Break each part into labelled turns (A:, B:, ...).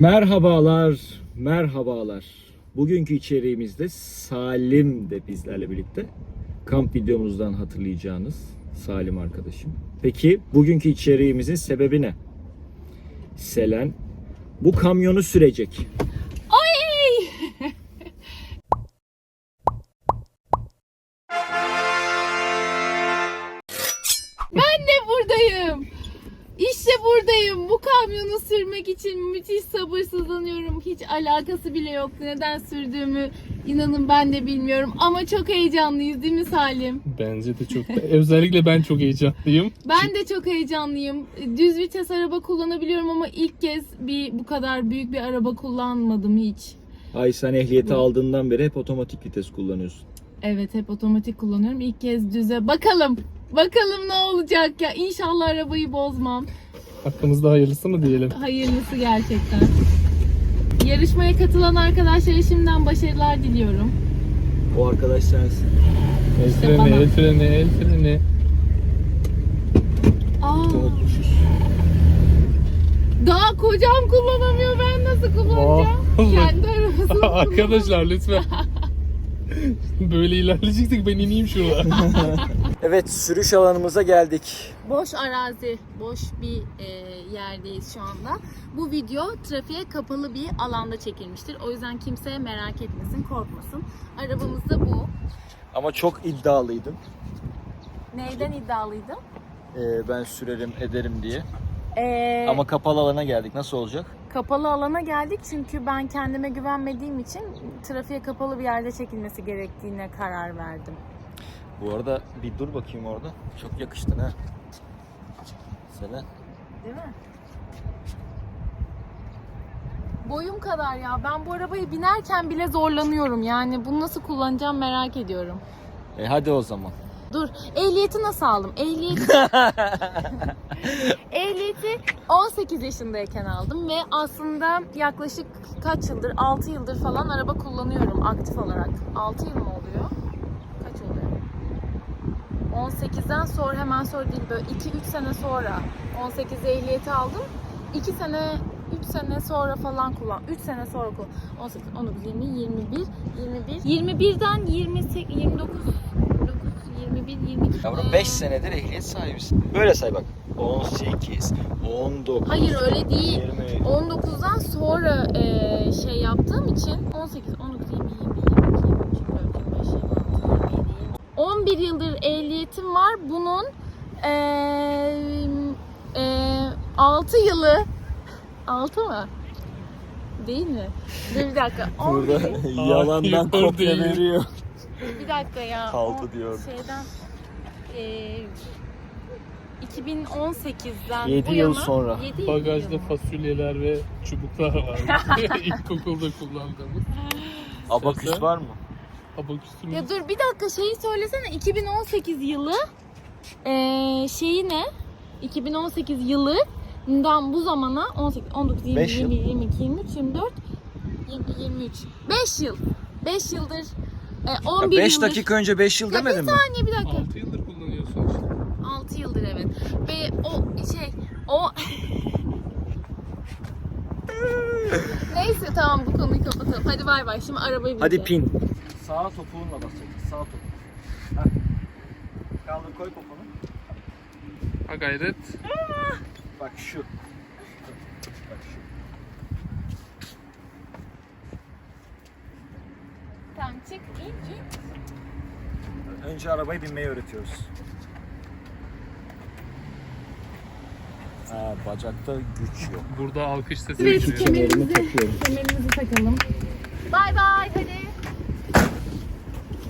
A: Merhabalar, merhabalar. Bugünkü içeriğimizde Salim de bizlerle birlikte. Kamp videomuzdan hatırlayacağınız Salim arkadaşım. Peki bugünkü içeriğimizin sebebi ne? Selen bu kamyonu sürecek.
B: Ay! ben de buradayım. İşte buradayım. Bu kamyonu sürmek için müthiş sabırsızlanıyorum. Hiç alakası bile yok. Neden sürdüğümü inanın ben de bilmiyorum. Ama çok heyecanlıyız değil mi Salim?
C: Bence de çok. Özellikle ben çok heyecanlıyım.
B: Ben de çok heyecanlıyım. Düz vites araba kullanabiliyorum ama ilk kez bir bu kadar büyük bir araba kullanmadım hiç.
A: Ay sen ehliyeti aldığından beri hep otomatik vites kullanıyorsun.
B: Evet hep otomatik kullanıyorum. İlk kez düze. Bakalım. Bakalım ne olacak ya. İnşallah arabayı bozmam.
C: Hakkımızda hayırlısı mı diyelim?
B: Hayırlısı gerçekten. Yarışmaya katılan arkadaşlara şimdiden başarılar diliyorum.
A: O arkadaş sensin.
C: El
B: İşte
C: freni,
B: bana.
C: el freni, el freni.
B: Aa, daha kocam kullanamıyor. Ben nasıl kullanacağım?
C: Vallahi.
B: Kendi arabasını
C: Arkadaşlar lütfen. Böyle ilerleyeceksek ben ineyim şurada.
A: Evet sürüş alanımıza geldik.
B: Boş arazi, boş bir e, yerdeyiz şu anda. Bu video trafiğe kapalı bir alanda çekilmiştir. O yüzden kimse merak etmesin, korkmasın. Arabamız da bu.
A: Ama çok iddialıydım.
B: Neyden iddialıydım?
A: Ee, ben sürerim ederim diye.
B: Ee,
A: Ama kapalı alana geldik. Nasıl olacak?
B: kapalı alana geldik çünkü ben kendime güvenmediğim için trafiğe kapalı bir yerde çekilmesi gerektiğine karar verdim.
A: Bu arada bir dur bakayım orada. Çok yakıştın ha. Selen.
B: Değil mi? Boyum kadar ya. Ben bu arabayı binerken bile zorlanıyorum. Yani bunu nasıl kullanacağım merak ediyorum.
A: E hadi o zaman.
B: Dur, ehliyeti nasıl aldım? Ehliyeti Ehliyeti 18 yaşındayken aldım ve aslında yaklaşık kaç yıldır, 6 yıldır falan araba kullanıyorum aktif olarak. 6 yıl mı oluyor? Kaç oluyor? 18'den sonra hemen sonra değil böyle 2-3 sene sonra 18 ehliyeti aldım. 2 sene 3 sene sonra falan kullan. 3 sene sonra kullan. 18, 19, 20, 21, 21. 21'den 28, 29, 29, 21, 22.
A: Yavrum
B: Ee,
A: 5 senedir ehliyet sahibisin. Böyle say bak. 18, 19,
B: Hayır öyle değil.
A: 20.
B: 19'dan sonra e, şey yaptığım için 18, 19, 20, 21, 22, 23, 24, 25, 26, 27, 28. 11 yıldır ehliyetim var. Bunun e, e, 6 yılı 6 mı? Değil mi? Dur bir dakika. 11
A: Burada yalandan
C: Hayır,
A: kopya
C: değil.
A: veriyor.
B: bir dakika ya.
A: Altı
B: O
A: diyor.
B: Şeyden e, 2018'den
A: 7
B: bu
A: yıl
B: yana-
A: sonra.
B: yedi yıl
C: Bagajda
B: mı?
C: fasulyeler ve çubuklar var. İlkokulda kullandığımız.
A: Abaküs var mı?
C: Abaküsümüz.
B: Ya dur bir dakika şeyi söylesene 2018 yılı eee şeyi ne? 2018 yılından bu zamana 18, 19, 20,
A: Beş yıl.
B: 21, 22, 23, 24, 20, 23. 5 yıl. 5 yıldır e, 11
A: 5
B: yıldır.
A: dakika önce 5 yıl
B: Ya
A: demedin mi?
B: Bir saniye bir dakika.
C: 6 yıldır kullanıyorsun işte.
B: 6 yıldır evet. Ve o şey o Neyse tamam bu konuyu kapatalım. Hadi bay bay. Şimdi arabayı
A: Hadi
B: bineceğiz.
A: pin. Sağa topuğunla basacaksın. Sağ topuk. Heh. Kaldır koy poponu.
C: Ha gayret.
A: Bak şu. Bak şu.
B: Tamam çık in in.
A: Önce arabayı binmeyi öğretiyoruz. Ha, bacakta güç yok.
C: Burada alkış sesi
B: Evet,
C: geliyor.
B: kemerimizi, kemerimizi takalım. Bay bay hadi.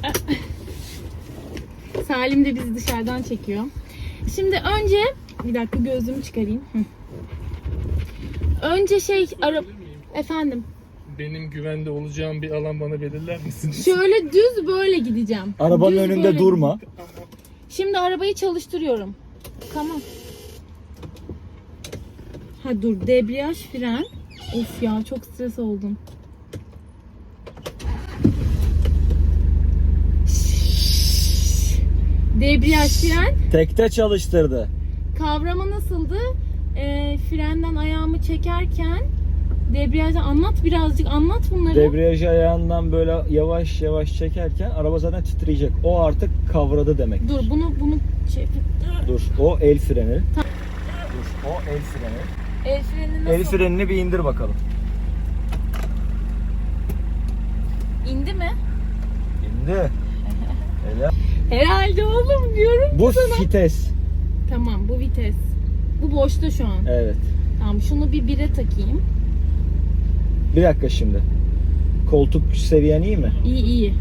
B: Salim de bizi dışarıdan çekiyor. Şimdi önce bir dakika gözlüğümü çıkarayım. Hı. Önce şey ara efendim.
C: Benim güvende olacağım bir alan bana belirler misiniz?
B: Şöyle düz böyle gideceğim.
A: Arabanın
B: Düz
A: önünde
B: böyle
A: durma.
B: Şimdi arabayı çalıştırıyorum. Tamam. Ha dur debriyaj fren. Of ya çok stres oldum. Debriyaj fren.
A: Tekte çalıştırdı.
B: Kavrama nasıldı? Ee, frenden ayağımı çekerken Debriyajı anlat birazcık anlat bunları.
A: Debriyajı ayağından böyle yavaş yavaş çekerken araba zaten titreyecek. O artık kavradı demek.
B: Dur bunu bunu şey
A: Dur. O el freni. Dur. O el freni.
B: El freni nasıl?
A: El frenini bir indir bakalım.
B: İndi mi?
A: İndi. Hele.
B: Herhalde oğlum diyorum.
A: Bu vites.
B: Tamam bu vites. Bu boşta şu an.
A: Evet.
B: Tamam şunu bir bire takayım.
A: Bir dakika şimdi. Koltuk seviyen iyi mi?
B: İyi iyi.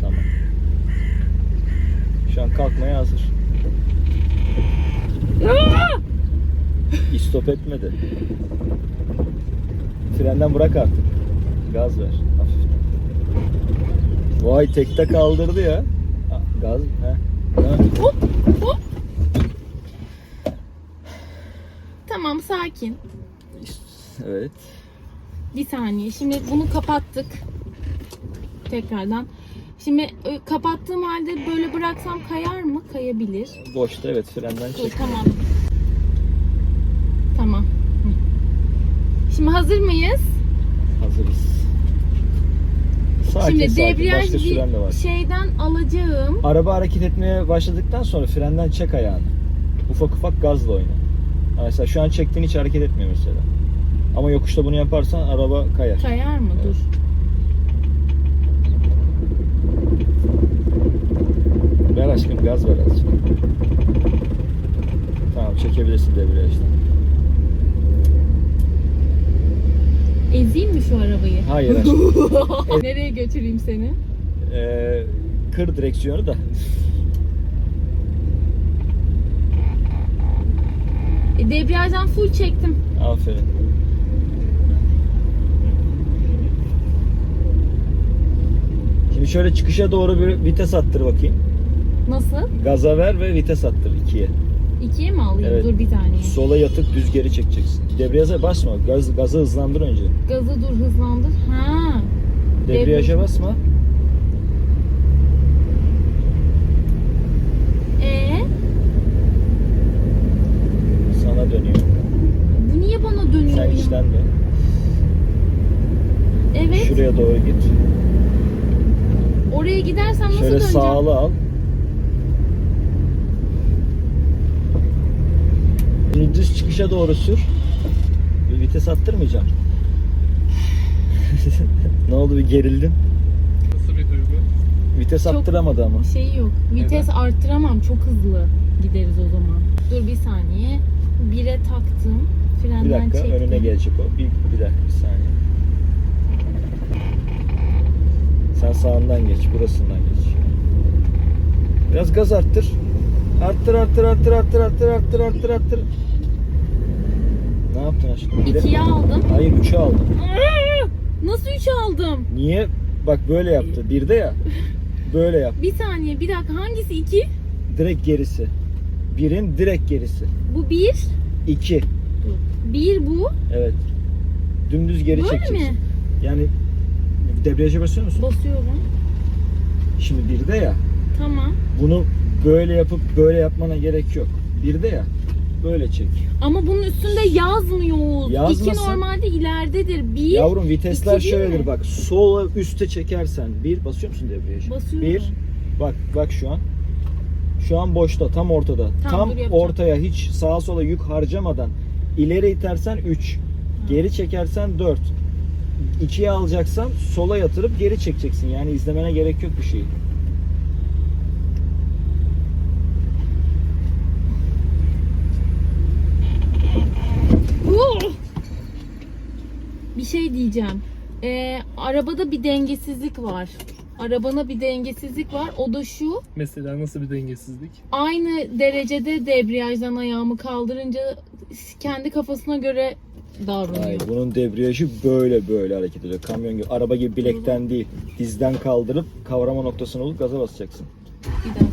A: Tamam. Şu an kalkmaya hazır. İstop etmedi. Frenden bırak artık. Gaz ver. Hafiften. Vay tekte kaldırdı ya. Gaz. He.
B: Hop hop. Tamam sakin.
A: Evet.
B: Bir saniye. Şimdi bunu kapattık. Tekrardan. Şimdi e, kapattığım halde böyle bıraksam kayar mı? Kayabilir.
A: Boşta evet frenden
B: Dur,
A: çek.
B: tamam. Tamam. Hı. Şimdi hazır mıyız?
A: Hazırız. Sakin
B: Şimdi
A: sakin.
B: debriyaj
A: Başka süren de var.
B: bir şeyden alacağım.
A: Araba hareket etmeye başladıktan sonra frenden çek ayağını. Ufak ufak gazla oyna. Ha, Mesela şu an çektiğin hiç hareket etmiyor mesela. Ama yokuşta bunu yaparsan araba kayar.
B: Kayar mı? Dur.
A: Ver aşkım gaz ver azıcık. Tamam çekebilirsin debriyajdan.
B: Ezeyim mi şu arabayı?
A: Hayır aşkım.
B: Nereye götüreyim seni?
A: Ee, kır direksiyonu da.
B: E, debriyajdan full çektim.
A: Aferin. Şimdi şöyle çıkışa doğru bir vites attır bakayım.
B: Nasıl?
A: Gaza ver ve vites attır ikiye.
B: İkiye mi alayım?
A: Evet.
B: Dur bir saniye.
A: Sola yatıp düz geri çekeceksin. Debriyaja basma. Gaz, gazı hızlandır önce.
B: Gazı dur hızlandır. Ha.
A: Debriyaja basma.
B: E
A: Sana dönüyor.
B: bu niye bana dönüyor
A: Sen
B: ya?
A: içten dön.
B: Evet.
A: Şuraya doğru git.
B: Oraya gidersem nasıl
A: Şöyle
B: döneceğim?
A: sağlı al. Şimdi düz çıkışa doğru sür. Bir vites attırmayacağım. ne oldu bir gerildin?
C: Nasıl bir duygu?
A: Vites
B: Çok-
A: attıramadı ama.
B: Şey yok. Vites arttıramam. Çok hızlı gideriz o zaman. Dur bir saniye. Bire taktım. Frenden
A: Bir dakika
B: çektim.
A: önüne gelecek o. Bir, bir dakika bir saniye. Sen sağından geç, burasından geç. Biraz gaz arttır. Arttır, arttır, arttır, arttır, arttır, arttır, arttır, arttır. Yaptın aşkım?
B: İkiye aldım.
A: Hayır, üçe aldın.
B: Aa! Nasıl üç aldım?
A: Niye? Bak böyle yaptı. Birde ya. Böyle yap.
B: Bir saniye bir dakika hangisi iki?
A: Direkt gerisi. Birin direkt gerisi.
B: Bu bir.
A: İki.
B: Bir bu.
A: Evet. Dümdüz geri
B: Böyle
A: çekeceksin.
B: mi?
A: Yani debriyaja basıyor musun?
B: Basıyorum.
A: Şimdi birde ya.
B: Tamam.
A: Bunu böyle yapıp böyle yapmana gerek yok. Birde ya. Böyle çek.
B: Ama bunun üstünde yazmıyor.
A: Yazmasın.
B: İki normalde ileridedir. Bir.
A: Yavrum vitesler
B: iki
A: şöyledir
B: mi?
A: bak. Sola üste çekersen bir basıyor musun debriyaja?
B: Basıyorum.
A: Bir. Bak bak şu an. Şu an boşta tam ortada. Tam
B: yapacağım.
A: ortaya hiç sağa sola yük harcamadan ileri itersen 3. Geri çekersen 4. 2'ye alacaksan sola yatırıp geri çekeceksin. Yani izlemene gerek yok bir şey.
B: Uh! Bir şey diyeceğim. Ee, arabada bir dengesizlik var. Arabana bir dengesizlik var. O da şu.
C: Mesela nasıl bir dengesizlik?
B: Aynı derecede debriyajdan ayağımı kaldırınca kendi kafasına göre davranıyor.
A: Hayır, bunun debriyajı böyle böyle hareket ediyor. Kamyon gibi, araba gibi bilekten değil. Dizden kaldırıp kavrama noktasına olup gaza basacaksın.
B: Bir dakika.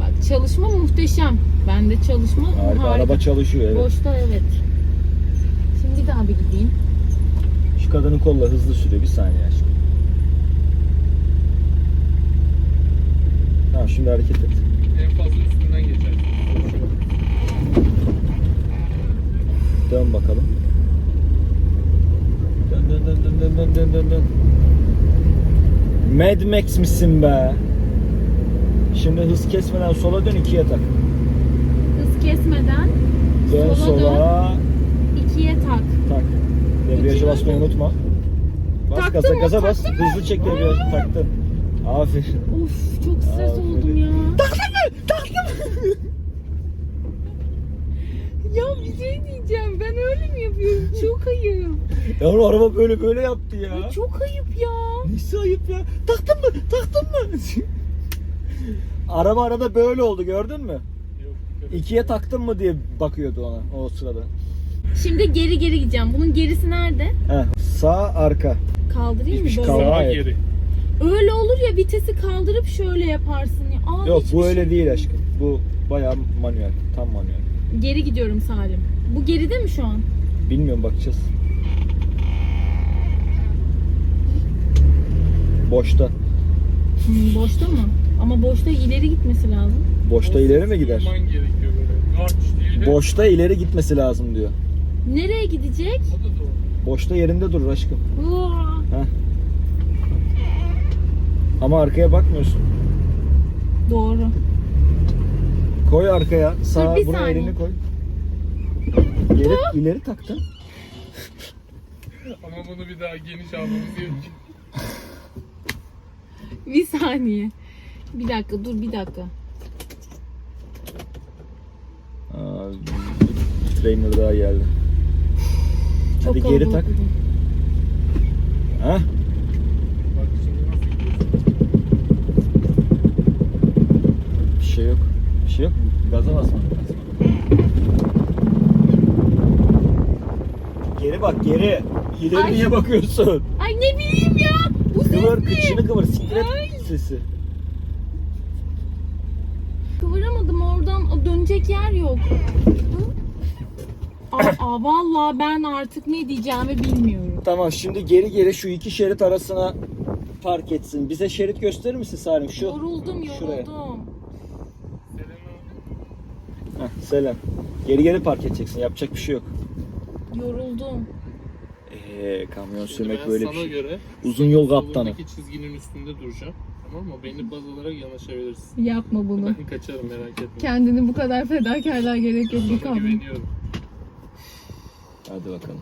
B: Bak çalışma muhteşem. Bende çalışma
A: Harika,
B: harika.
A: araba çalışıyor evet.
B: Boşta evet. Şimdi daha bir gideyim.
A: Kadının kolla hızlı sürüyor. Bir saniye aşkım. Tamam şimdi hareket et.
C: En fazla üstünden geçer.
A: Dön bakalım. dön dön dön dön dön. Mad Max misin be? Şimdi hız kesmeden sola dön ikiye tak.
B: Hız kesmeden
A: Dön
B: Sola
A: sola,
B: ikiye tak.
A: Debriyaja basmayı unutma. Bas
B: Taktım
A: gaza
B: mı?
A: gaza bas.
B: Taktım mı?
A: Hızlı çek debriyajı taktın. Aferin.
B: Of çok stres
A: Aferin.
B: oldum ya.
A: Taktın
B: Ya bir şey diyeceğim. Ben öyle mi yapıyorum? Çok ayıp.
A: Ya oğlum araba böyle böyle yaptı ya.
B: Ya çok ayıp ya.
A: Nesi ayıp ya? Taktın mı? Taktın mı? araba arada böyle oldu gördün mü?
C: Yok.
A: İkiye taktın mı diye bakıyordu ona o sırada.
B: Şimdi geri geri gideceğim. Bunun gerisi nerede?
A: Heh, sağ arka.
B: Kaldırayım mı böyle?
A: şey.
C: Sağa
A: Hayır.
C: geri.
B: Öyle olur ya vitesi kaldırıp şöyle yaparsın ya. Aa,
A: Yok
B: hiçbir
A: bu
B: şey-
A: öyle değil aşkım. Bu bayağı manuel. Tam manuel.
B: Geri gidiyorum Salim. Bu geride mi şu an?
A: Bilmiyorum bakacağız. Boşta.
B: Hmm, boşta mı? Ama boşta ileri gitmesi lazım.
A: Boşta ileri mi gider?
C: Durman gerekiyor böyle. Arç diye.
A: Boşta ileri gitmesi lazım diyor.
B: Nereye gidecek?
A: Boşta yerinde durur aşkım. Ama arkaya bakmıyorsun.
B: Doğru.
A: Koy arkaya. Sağ
B: bir
A: buraya
B: saniye.
A: elini koy. Geri ileri taktın.
C: Ama bunu bir daha geniş almamız gerekiyor.
B: Bir saniye. Bir dakika dur bir dakika.
A: Aa, bir trainer daha geldi.
B: Çok
A: Hadi geri tak. Ha? Bir şey yok. Bir şey yok. Gaza lazım. Geri bak geri. İleri
B: Ay.
A: niye bakıyorsun?
B: Ay ne bileyim ya. Bu ses
A: Kıvır
B: ne?
A: kıçını kıvır. Siktir et
B: Ay.
A: sesi.
B: Kıvıramadım oradan o dönecek yer yok. Aa, vallahi ben artık ne diyeceğimi bilmiyorum.
A: Tamam şimdi geri geri şu iki şerit arasına park etsin. Bize şerit gösterir misin Salim? Şu.
B: Yoruldum
A: Şuraya.
B: yoruldum.
A: Heh, selam. Geri geri park edeceksin. Yapacak bir şey yok.
B: Yoruldum.
A: Eee kamyon
C: Şimdi
A: sürmek böyle bir
C: sana
A: şey.
C: göre
A: Uzun yol kaptanı.
C: solundaki çizginin üstünde duracağım. Tamam mı? Beni baz alarak yanaşabilirsin.
B: Yapma bunu.
C: Ben kaçarım merak etme.
B: Kendini bu kadar fedakarlığa gerek yok.
C: Sana güveniyorum.
A: Hadi bakalım.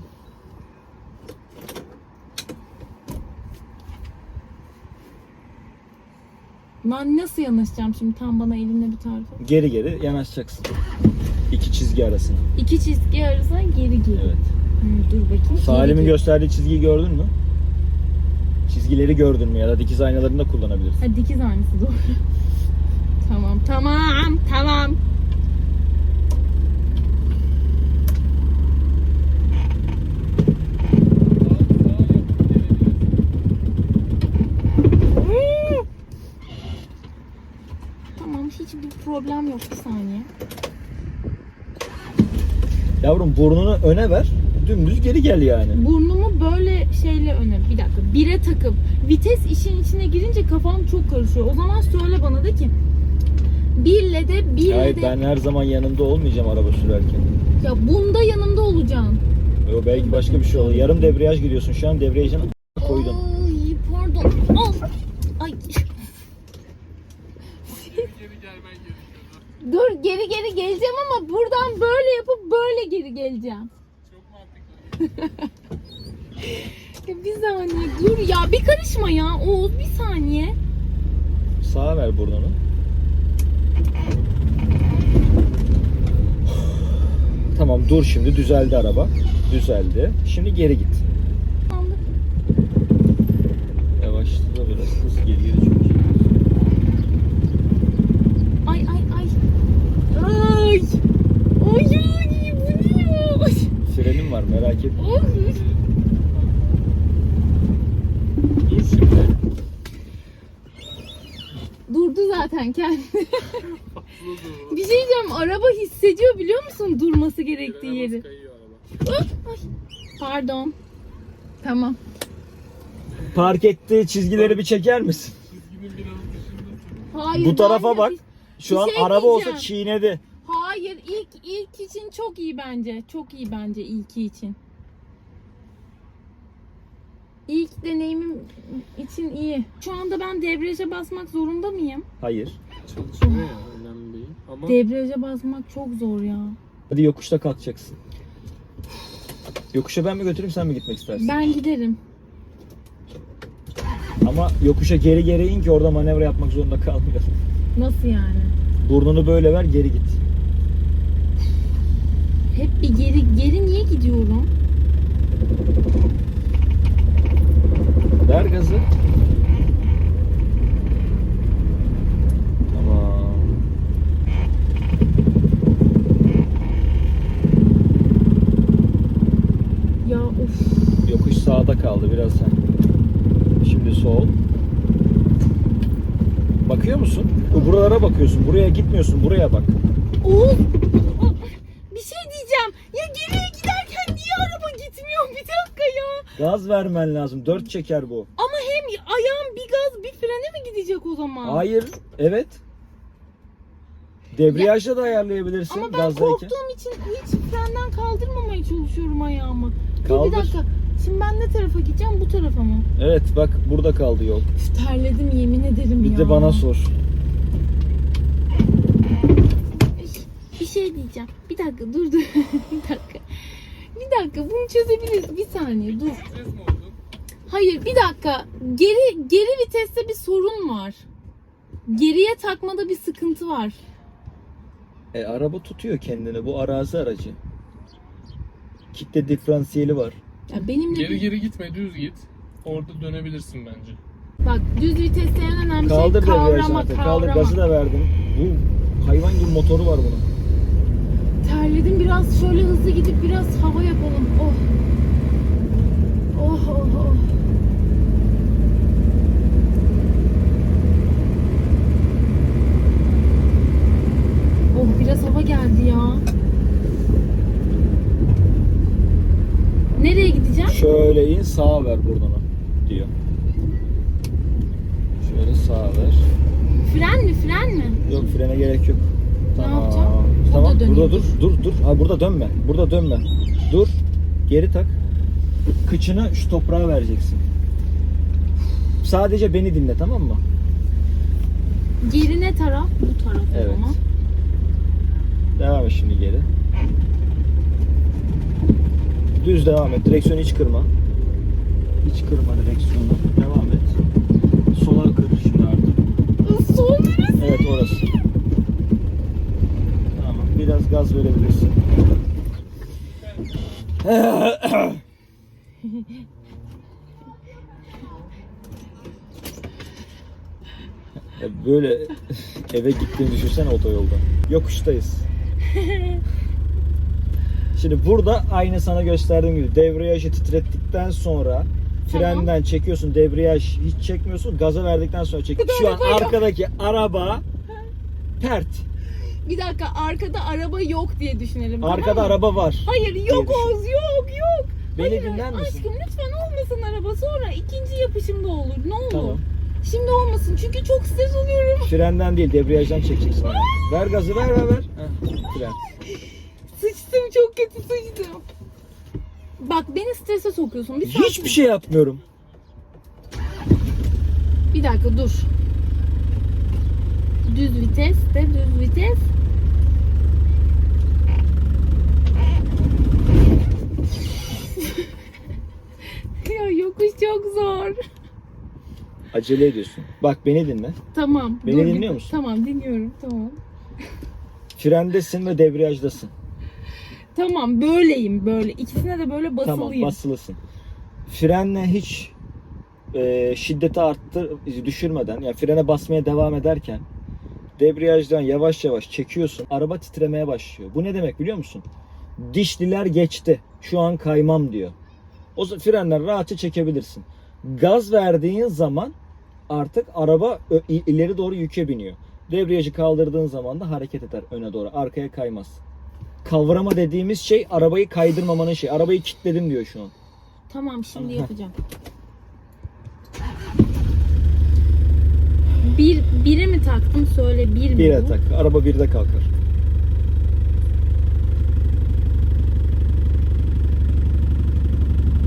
B: Ben nasıl yanaşacağım şimdi tam bana elinle bir tarif et.
A: Geri geri yanaşacaksın. İki çizgi arasına.
B: İki çizgi arasına geri geri.
A: Evet.
B: Hı, dur bakayım.
A: Salim'in gösterdiği çizgiyi gördün mü? Çizgileri gördün mü ya da dikiz aynalarını da kullanabilirsin.
B: Ha dikiz aynısı doğru. tamam tamam. Tamam hiçbir problem yok bir saniye.
A: Yavrum burnunu öne ver. Dümdüz geri gel yani.
B: Burnumu böyle şeyle öne bir dakika bire takıp vites işin içine girince kafam çok karışıyor. O zaman söyle bana de ki birle de birle
A: Hayır
B: de
A: ben her zaman yanında olmayacağım araba sürerken.
B: ya bunda yanımda olacaksın.
A: Yo, belki başka bir şey olur. Yarım debriyaj gidiyorsun şu an debriyajını koydun.
B: Ay pardon. Al. Ay.
C: Geri gelmen gerekiyordu.
B: Dur geri geri geleceğim ama buradan böyle yapıp böyle geri geleceğim.
C: Çok mantıklı.
B: Bir saniye dur ya bir karışma ya Oğuz bir saniye.
A: Sağa ver burnunu. Tamam dur şimdi düzeldi araba. Düzeldi. Şimdi geri git.
B: Anladım.
A: Yavaşla da biraz hız geri geri çünkü.
B: Ay ay ay. Ay. Ay ay bu ne ya? Ay.
A: Frenim var merak etme.
B: Oğuz.
C: Dur şimdi.
B: Durdu zaten kendi.
C: Fazla dur.
B: Bir şey diyeceğim araba hissediyor biliyor musun durması gerektiği yeri.
C: kayıyor araba.
B: Pardon. Tamam.
A: Park ettiği çizgileri bir çeker misin?
B: Hayır.
A: Bu tarafa
B: hayır.
A: bak. Şu
B: Bir
A: an
B: şey
A: araba olsa
B: diyeceğim.
A: çiğnedi.
B: Hayır ilk ilk için çok iyi bence. Çok iyi bence ilki için. İlk deneyimim için iyi. Şu anda ben debriyaja basmak zorunda mıyım?
A: Hayır.
C: Çalışıyor ya. Ama
B: Debriyaja basmak çok zor ya.
A: Hadi yokuşta kalkacaksın. Yokuşa ben mi götüreyim sen mi gitmek istersin?
B: Ben giderim.
A: Ama yokuşa geri geri in ki orada manevra yapmak zorunda kalmayalım.
B: Nasıl yani?
A: Burnunu böyle ver geri git.
B: Hep bir geri geri niye gidiyorum?
A: Ver gazı. Tamam.
B: Ya of.
A: Yokuş sağda kaldı biraz sen. Şimdi sol. Bakıyor musun? Bakıyorsun. Buraya gitmiyorsun. Buraya bak.
B: Oğuz. Bir şey diyeceğim. Ya geriye giderken niye araba gitmiyor? Bir dakika ya.
A: Gaz vermen lazım. Dört çeker bu.
B: Ama hem ayağım bir gaz bir frene mi gidecek o zaman?
A: Hayır. Evet. Debriyajla da ayarlayabilirsin
B: Ama ben
A: gazdayken.
B: korktuğum için hiç frenden kaldırmamaya çalışıyorum ayağımı. Dur
A: Kaldır.
B: bir dakika. Şimdi ben ne tarafa gideceğim? Bu tarafa mı?
A: Evet bak burada kaldı yol.
B: Üf, terledim yemin ederim
A: Bir
B: ya.
A: de bana sor.
B: Dakika dur dur. bir dakika. Bir dakika bunu çözebiliriz. Bir saniye dur.
C: stres mi oldu?
B: Hayır bir dakika. Geri geri viteste bir sorun var. Geriye takmada bir sıkıntı var.
A: E, araba tutuyor kendini. Bu arazi aracı. Kitle diferansiyeli var.
B: Ya benimle
C: Geri
B: bir-
C: geri gitme düz git. Orada dönebilirsin bence.
B: bak düz viteste en önemli
A: Kaldır
B: şey kavrama
A: artık. Kaldır
B: kavrama.
A: gazı da verdin. Bu hayvan gibi motoru var bunun.
B: Terledim biraz şöyle hızlı gidip biraz hava yapalım. Oh. Oh oh oh. Oh biraz hava geldi ya. Nereye gideceğim?
A: Şöyle in sağa ver buradan diyor. Şöyle sağa ver.
B: Fren mi fren mi?
A: Yok frene gerek yok.
B: Ne
A: Tamam.
B: yapacağım?
A: Tamam.
B: Burada
A: dur. Dur dur. Ha burada dönme. Burada dönme. Dur. Geri tak. Kıçını şu toprağa vereceksin. Sadece beni dinle tamam mı?
B: Geri ne taraf? Bu taraf
A: Evet.
B: zaman.
A: Devam et şimdi geri. Düz devam et. Direksiyonu hiç kırma. Hiç kırma direksiyonu. Devam et. Sola kır şimdi artık.
B: Sol neresi?
A: Evet orası. Biraz gaz verebilirsin. Böyle eve gittiğini düşünsene otoyolda. Yokuştayız. Şimdi burada aynı sana gösterdiğim gibi debriyajı titrettikten sonra frenden çekiyorsun debriyaj hiç çekmiyorsun gaza verdikten sonra çekiyorsun. Şu an arkadaki araba pert.
B: Bir dakika arkada araba yok diye düşünelim.
A: Arkada
B: mı?
A: araba var.
B: Hayır yok
A: düşün.
B: Oğuz yok yok.
A: Beni
B: Hayır,
A: dinler misin?
B: Aşkım lütfen olmasın araba sonra ikinci yapışımda olur ne olur.
A: Tamam.
B: Şimdi olmasın çünkü çok stres oluyorum.
A: Frenden değil debriyajdan çekeceksin. ver gazı ver ver ver. Heh, fren.
B: Sıçtım çok kötü sıçtım. Bak beni strese sokuyorsun. Bir sakin.
A: Hiçbir şey yapmıyorum.
B: Bir dakika dur. Düz vites de düz vites. ya yokuş çok zor.
A: Acele ediyorsun. Bak beni dinle.
B: Tamam.
A: Beni
B: dur
A: dinliyor musun?
B: Tamam dinliyorum tamam.
A: Frendesin ve debriyajdasın.
B: Tamam böyleyim böyle. İkisine de böyle basılıyım.
A: Tamam basılısın. Frenle hiç e, şiddeti arttır düşürmeden yani frene basmaya devam ederken debriyajdan yavaş yavaş çekiyorsun. Araba titremeye başlıyor. Bu ne demek biliyor musun? Dişliler geçti. Şu an kaymam diyor. O frenler rahatça çekebilirsin. Gaz verdiğin zaman artık araba ileri doğru yüke biniyor. Debriyajı kaldırdığın zaman da hareket eder öne doğru. Arkaya kaymaz. Kavrama dediğimiz şey arabayı kaydırmamanın şey. Arabayı kilitledim diyor şu an.
B: Tamam şimdi yapacağım. Bir, biri mi taktım söyle bir mi?
A: Bir
B: bu?
A: atak. Araba birde kalkar.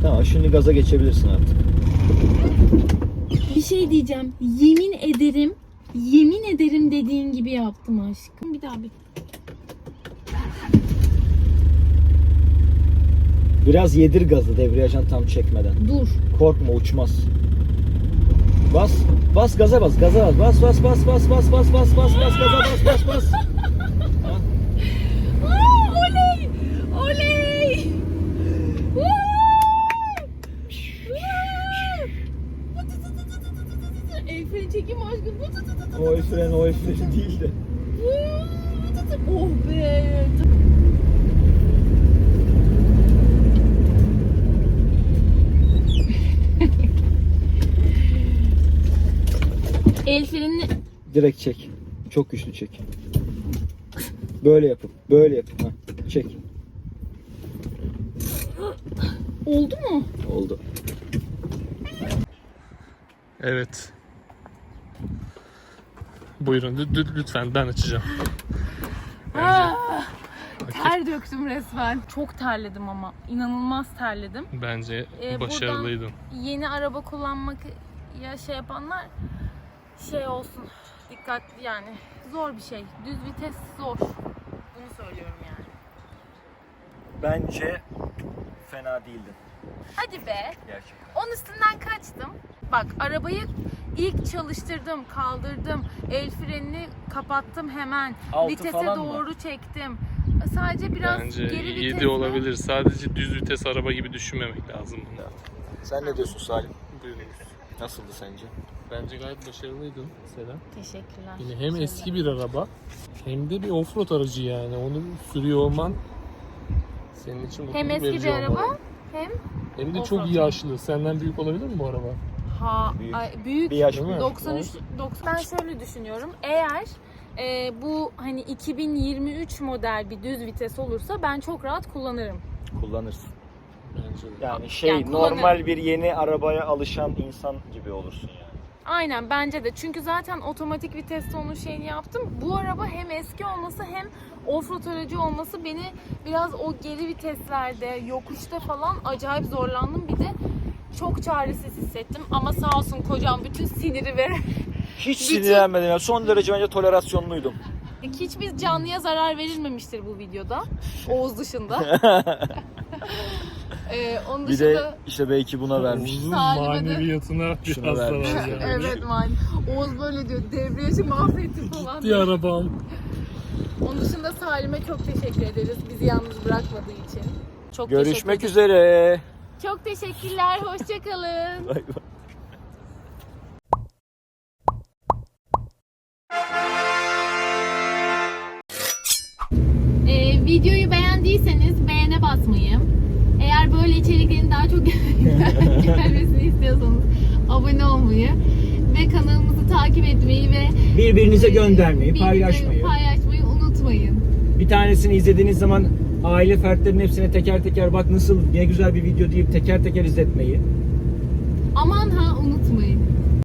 A: Tamam şimdi gaza geçebilirsin artık.
B: Bir şey diyeceğim. Yemin ederim, yemin ederim dediğin gibi yaptım aşkım. Bir daha bir.
A: Biraz yedir gazı debriyajan tam çekmeden.
B: Dur.
A: Korkma uçmaz. Bas. Bas gaza bas. Gaza bas. Bas bas bas bas bas bas bas bas bas gaza bas bas bas.
B: Oley! Oley! El freni çekeyim mi aşkım?
A: O el freni o el freni değil de.
B: Oh be! El frenini
A: Direkt çek. Çok güçlü çek. Böyle yapıp böyle yapıp ha. Çek.
B: oldu mu?
A: Oldu.
C: Evet. Buyurun lü- lü- lütfen ben açacağım. Bence
B: Ah, ter döktüm resmen. Çok terledim ama. inanılmaz terledim.
C: bence
B: Ee,
C: başarılıydın.
B: Yeni araba kullanmak ya şey yapanlar şey olsun. Dikkatli yani. Zor bir şey. Düz vites zor. Bunu söylüyorum yani.
A: Bence fena değildin.
B: Hadi be.
A: Gerçekten.
B: Onun üstünden kaçtım. Bak arabayı ilk çalıştırdım, kaldırdım. El frenini kapattım hemen.
A: Altı
B: Vitese
A: falan mı?
B: doğru çektim. Sadece biraz
C: Bence
B: geri
C: 7
B: vitesle-
C: olabilir. Sadece düz vites araba gibi düşünmemek lazım bunu.
A: Sen ne diyorsun Salim? Nasıldı sence?
C: Bence gayet başarılıydın Selen.
B: Teşekkürler.
C: Yine hem eski bir araba hem de bir offroad aracı yani. Onu sürüyor olman senin için mutluluk
B: Hem eski
C: verici
B: bir araba
C: olmalı.
B: hem
C: Hem de
B: offroad.
C: çok yaşlı. Senden büyük olabilir mi bu araba?
B: ha
A: Büyük.
B: ay, büyük
A: Bir yaş
C: Değil mi?
B: 93 90 ben şöyle düşünüyorum. Eğer e, bu hani 2023 model bir düz vites olursa ben çok rahat kullanırım.
A: Kullanırsın.
C: Bence de.
A: Yani şey
B: Yani
A: normal bir yeni arabaya alışan insan gibi olursun yani.
B: Aynen bence de. Çünkü zaten otomatik viteste onun şeyini yaptım. Bu araba hem eski olması hem offroad aracı olması beni biraz o geri viteslerde, yokuşta falan acayip zorlandım. Bir de çok çaresiz hissettim. Ama sağ olsun kocam bütün siniri ve
A: Hiç
B: Bütün-
A: sinirlenmedim. Yani son derece bence tolerasyonluydum.
B: hiçbir canlıya zarar verilmemiştir bu videoda. Oğuz dışında. ee, onun
A: Bir de
B: dışında...
A: işte belki buna vermiş.
C: Oğuz'un
B: Salim'e de-
C: maneviyatına
A: Şunu
C: biraz
A: vermiş.
C: yani.
B: evet man. Oğuz böyle diyor. Debriyajı mahvettim falan.
C: Gitti arabam.
B: Onun dışında Salim'e çok teşekkür ederiz. Bizi yalnız bırakmadığı için. Çok
A: Görüşmek üzere.
B: Çok teşekkürler. Hoşçakalın.
A: Bay bay.
B: Böyle içeriklerin daha çok gelmesini istiyorsanız abone olmayı ve kanalımızı takip etmeyi ve
D: Birbirinize göndermeyi,
B: birbirinize
D: paylaşmayı.
B: paylaşmayı unutmayın.
D: Bir tanesini izlediğiniz zaman aile fertlerinin hepsine teker teker bak nasıl ne güzel bir video deyip teker teker izletmeyi.
B: Aman ha unutmayın.